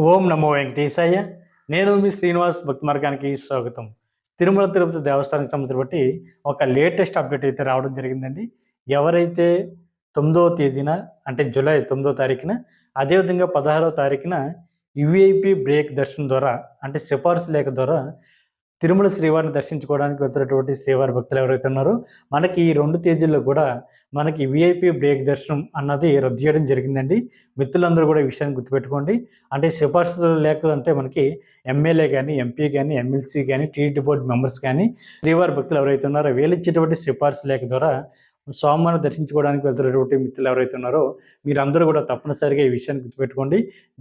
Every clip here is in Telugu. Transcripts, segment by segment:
ఓం నమో వెంకటేశాయ. నేను మీ శ్రీనివాస్ భక్తి మార్గానికి స్వాగతం. తిరుమల తిరుపతి దేవస్థానానికి సంబంధించి బట్టి ఒక లేటెస్ట్ అప్డేట్ అయితే రావడం జరిగిందండి. ఎవరైతే తొమ్మిదవ తేదీన అంటే జూలై తొమ్మిదో తారీఖున అదేవిధంగా పదహారవ తారీఖున యుఐపి బ్రేక్ దర్శనం ద్వారా అంటే సిఫార్సు లేఖ ద్వారా తిరుమల శ్రీవారిని దర్శించుకోవడానికి వెళ్తున్నటువంటి శ్రీవారి భక్తులు ఎవరైతే ఉన్నారో మనకి ఈ రెండు తేదీల్లో కూడా మనకి విఐపి బ్రేక్ దర్శనం అన్నది రద్దు చేయడం జరిగిందండి. మిత్రులందరూ కూడా ఈ విషయాన్ని గుర్తుపెట్టుకోండి. అంటే సిఫార్సులు లేకుంటే మనకి ఎమ్మెల్యే కానీ ఎంపీ కానీ ఎమ్మెల్సీ కానీ టీడీ బోర్డు మెంబర్స్ కానీ శ్రీవారి భక్తులు ఎవరైతే ఉన్నారో వీళ్ళు ఇచ్చేటువంటి సిఫార్సు లేఖ ద్వారా స్వామివారిని దర్శించుకోవడానికి వెళ్తున్నటువంటి మిత్రులు ఎవరైతే ఉన్నారో మీరందరూ కూడా తప్పనిసరిగా ఈ విషయాన్ని గుర్తుపెట్టుకోండి.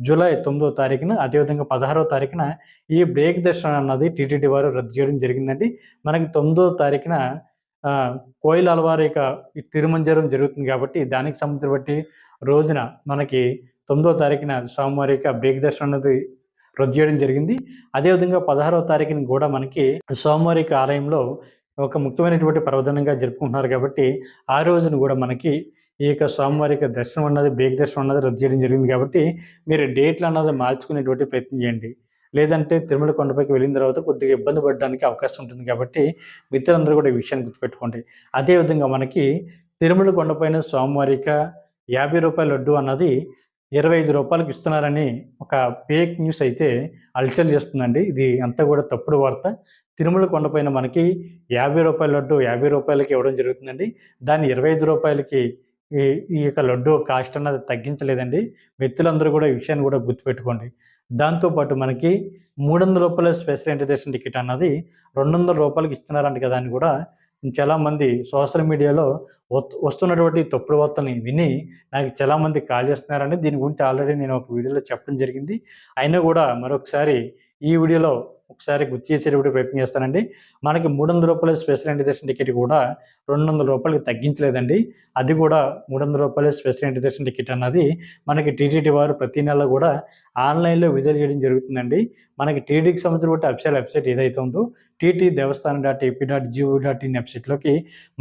జూలై తొమ్మిదో తారీఖున అదేవిధంగా పదహారో తారీఖున ఈ బ్రేక్ దర్శనం అన్నది టీటీడీ వారు రద్దు చేయడం జరిగిందండి. మనకి తొమ్మిదో తారీఖున కోయిల అలవారిక తిరుమంజరం జరుగుతుంది కాబట్టి దానికి సంబంధించి బట్టి రోజున మనకి తొమ్మిదో తారీఖున స్వామివారి యొక్క బ్రేక్ దర్శనం అన్నది రద్దు చేయడం జరిగింది. అదేవిధంగా పదహారవ తారీఖున కూడా మనకి స్వామివారి ఆలయంలో ఒక ముఖ్యమైనటువంటి పర్వదనంగా జరుపుకుంటున్నారు కాబట్టి ఆ రోజున కూడా మనకి ఈ యొక్క స్వామివారి యొక్క దర్శనం అన్నది బేక్ దర్శనం అన్నది రద్దు చేయడం జరిగింది కాబట్టి మీరు డేట్లు అన్నది మార్చుకునేటువంటి ప్రయత్నం చేయండి. లేదంటే తిరుమల కొండపైకి వెళ్ళిన తర్వాత కొద్దిగా ఇబ్బంది పడడానికి అవకాశం ఉంటుంది కాబట్టి మిత్రులందరూ కూడా ఈ విషయాన్ని గుర్తుపెట్టుకోండి. అదేవిధంగా మనకి తిరుమల కొండపైన స్వామివారిక యాభై రూపాయల లడ్డు అన్నది ఇరవై ఐదు రూపాయలకు ఇస్తున్నారని ఒక ఫేక్ న్యూస్ అయితే అల్చల్ చేస్తుందండి. ఇది అంతా కూడా తప్పుడు వార్త. తిరుమల కొండపైన మనకి యాభై రూపాయల లడ్డు యాభై రూపాయలకి ఇవ్వడం జరుగుతుందండి. దాన్ని ఇరవై ఐదు రూపాయలకి ఈ ఈ యొక్క లడ్డు కాస్ట్ అన్నది తగ్గించలేదండి. వ్యక్తులందరూ కూడా ఈ విషయాన్ని కూడా గుర్తుపెట్టుకోండి. దాంతోపాటు మనకి మూడు వందల రూపాయల స్పెషల్ ఇంటర్దేశం టికెట్ అన్నది రెండు వందల రూపాయలకి ఇస్తున్నారంట కదా అని కూడా చాలామంది సోషల్ మీడియాలో వస్తున్నటువంటి తప్పుడు వార్తల్ని విని నాకు చాలామంది కాల్ చేస్తున్నారని దీని గురించి ఆల్రెడీ నేను ఒక వీడియోలో చెప్పడం జరిగింది. అయినా కూడా మరొకసారి ఈ వీడియోలో ఒకసారి గుర్తు చేసేటప్పుడు ప్రయత్నం చేస్తానండి. మనకి మూడు వందల రూపాయల స్పెషల్ ఇంటిగ్రేషన్ టికెట్ కూడా రెండు వందల రూపాయలకి తగ్గించలేదండి. అది కూడా మూడు వందల రూపాయల స్పెషల్ ఇంటిగ్రేషన్ టికెట్ అన్నది మనకి టీటీడీ వారు ప్రతి నెల కూడా ఆన్లైన్లో విడుదల చేయడం జరుగుతుందండి. మనకి టీటీడీకి సంబంధించిన అఫీషియల్ వెబ్సైట్ ఏదైతే ఉందో TT Devasthanam dot AP dot G O dot వెబ్సైట్లోకి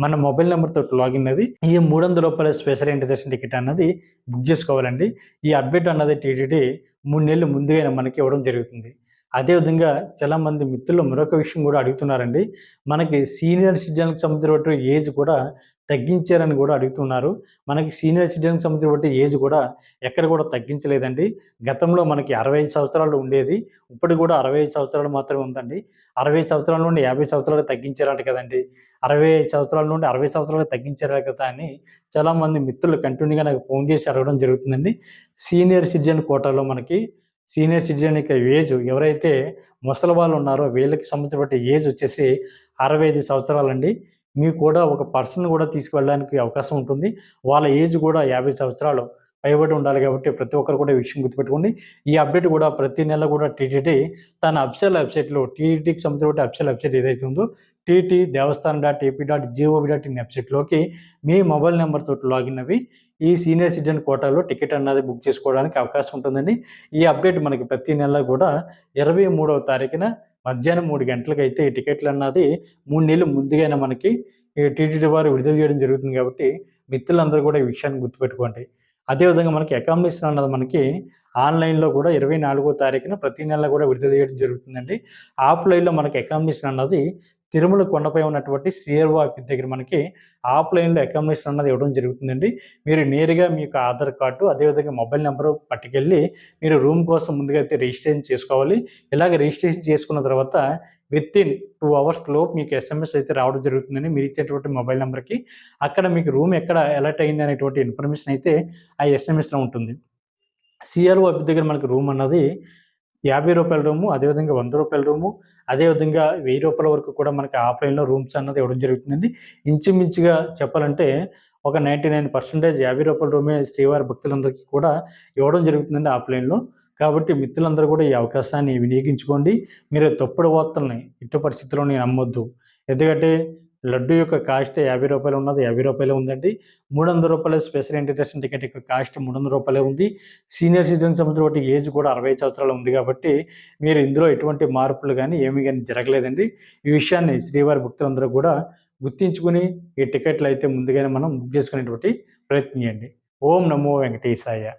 మన మొబైల్ నెంబర్తో లాగిన్ అది ఈ మూడు వందల రూపాయల స్పెషల్ ఇంటిగ్రేషన్ టికెట్ అన్నది బుక్ చేసుకోవాలండి. ఈ అప్డేట్ అన్నది టీటీడీ మూడు నెలలు ముందుగా మనకి ఇవ్వడం జరుగుతుంది. అదేవిధంగా చాలామంది మిత్రులు మరొక విషయం కూడా అడుగుతున్నారండి. మనకి సీనియర్ సిటిజన్కి సంబంధించిన ఏజ్ కూడా తగ్గించారని కూడా అడుగుతున్నారు. మనకి సీనియర్ సిటిజన్కి సంబంధించిన ఏజ్ కూడా ఎక్కడ కూడా తగ్గించలేదండి. గతంలో మనకి అరవై ఐదు సంవత్సరాలు ఉండేది. ఇప్పుడు కూడా అరవై ఐదు సంవత్సరాలు మాత్రమే ఉందండి. అరవై సంవత్సరాల నుండి యాభై సంవత్సరాలు తగ్గించారంట కదండి. అరవై ఐదు సంవత్సరాల నుండి అరవై సంవత్సరాలు తగ్గించారు కదా అని చాలామంది మిత్రులు కంటిన్యూగా నాకు ఫోన్ చేసి అడగడం జరుగుతుందండి. సీనియర్ సిటిజన్ కోటాలో మనకి సీనియర్ సిటిజన్ యొక్క ఏజ్ ఎవరైతే ముసలి వాళ్ళు ఉన్నారో వీళ్ళకి సంబంధించిన ఏజ్ వచ్చేసి అరవై ఐదు సంవత్సరాలండి. మీకు కూడా ఒక పర్సన్ కూడా తీసుకువెళ్ళడానికి అవకాశం ఉంటుంది. వాళ్ళ ఏజ్ కూడా యాభై సంవత్సరాలు. పైబడి ఉండాలి కాబట్టి ప్రతి ఒక్కరు కూడా ఈ విషయం గుర్తుపెట్టుకోండి. ఈ అప్డేట్ కూడా ప్రతి నెల కూడా టీటీడీ తన అఫిషియల్ వెబ్సైట్లో టీటీడీకి సంబంధించిన అఫిషియల్ వెబ్సైట్ ఏదైతే ఉందో TT Devasthanam dot AP dot gov dot in వెబ్సైట్లోకి మీ మొబైల్ నెంబర్తో లాగిన్ అవి ఈ సీనియర్ సిటిజన్ కోటాలో టికెట్ అన్నది బుక్ చేసుకోవడానికి అవకాశం ఉంటుందండి. ఈ అప్డేట్ మనకి ప్రతి నెల కూడా ఇరవై మూడవ తారీఖున మధ్యాహ్నం మూడు గంటలకు అయితే ఈ టికెట్లు అన్నది మూడు నెలలు ముందుగానే మనకి టీటీడీ వారు విడుదల చేయడం జరుగుతుంది కాబట్టి మిత్రులందరూ కూడా ఈ విషయాన్ని గుర్తుపెట్టుకోండి. అదేవిధంగా మనకి అకామిడేషన్ అన్నది మనకి ఆన్లైన్లో కూడా ఇరవై నాలుగో తారీఖున ప్రతి నెల కూడా విడుదల చేయడం జరుగుతుందండి. ఆఫ్లైన్లో మనకి అకామిడేషన్ అన్నది తిరుమల కొండపై ఉన్నటువంటి సిఆర్ఓ ఆఫీస్ దగ్గర మనకి ఆఫ్లైన్లో అకామిడేషన్ అన్నది ఇవ్వడం జరుగుతుందండి. మీరు నేరుగా మీ యొక్క ఆధార్ కార్డు అదేవిధంగా మొబైల్ నెంబరు పట్టుకెళ్ళి మీరు రూమ్ కోసం ముందుగా అయితే రిజిస్ట్రేషన్ చేసుకోవాలి. ఇలాగ రిజిస్ట్రేషన్ చేసుకున్న తర్వాత విత్ ఇన్ టూ అవర్స్ లోపు మీకు ఎస్ఎంఎస్ అయితే రావడం జరుగుతుందని మీరు ఇచ్చేటువంటి మొబైల్ నెంబర్కి. అక్కడ మీకు రూమ్ ఎక్కడ అలర్ట్ అయింది అనేటువంటి ఇన్ఫర్మేషన్ అయితే ఆ ఎస్ఎంఎస్లో ఉంటుంది. సిఆర్ఓ ఆఫీస్ దగ్గర మనకి రూమ్ అన్నది యాభై రూపాయల రూము అదేవిధంగా వంద రూపాయల రూము అదేవిధంగా వెయ్యి రూపాయల వరకు కూడా మనకి ఆఫ్లైన్లో రూమ్స్ అన్నది ఇవ్వడం జరుగుతుందండి. ఇంచుమించుగా చెప్పాలంటే ఒక నైంటీ నైన్ పర్సెంటేజ్ యాభై రూపాయల రూమే శ్రీవారి భక్తులందరికీ కూడా ఇవ్వడం జరుగుతుందండి ఆఫ్లైన్లో. కాబట్టి మిత్రులందరూ కూడా ఈ అవకాశాన్ని వినియోగించుకోండి. మీరు తప్పుడు వార్తల్ని ఇటు పరిస్థితుల్లోని నమ్మొద్దు. ఎందుకంటే లడ్డు యొక్క కాస్ట్ యాభై రూపాయలు ఉన్నది యాభై రూపాయలే ఉందండి. మూడు వందల రూపాయల స్పెషల్ ఇంటిగ్రేషన్ టికెట్ యొక్క కాస్ట్ మూడు వందల రూపాయలే ఉంది. సీనియర్ సిటిజన్ సంబంధించిన ఏజ్ కూడా అరవై సంవత్సరాలు ఉంది కాబట్టి మీరు ఇందులో ఎటువంటి మార్పులు కానీ ఏమీ కానీ జరగలేదండి. ఈ విషయాన్ని శ్రీవారి భక్తులందరూ కూడా గుర్తించుకుని ఈ టికెట్లు అయితే ముందుగానే మనం బుక్ చేసుకునేటువంటి ప్రయత్నం చేయండి. ఓం నమో వెంకటేశాయ.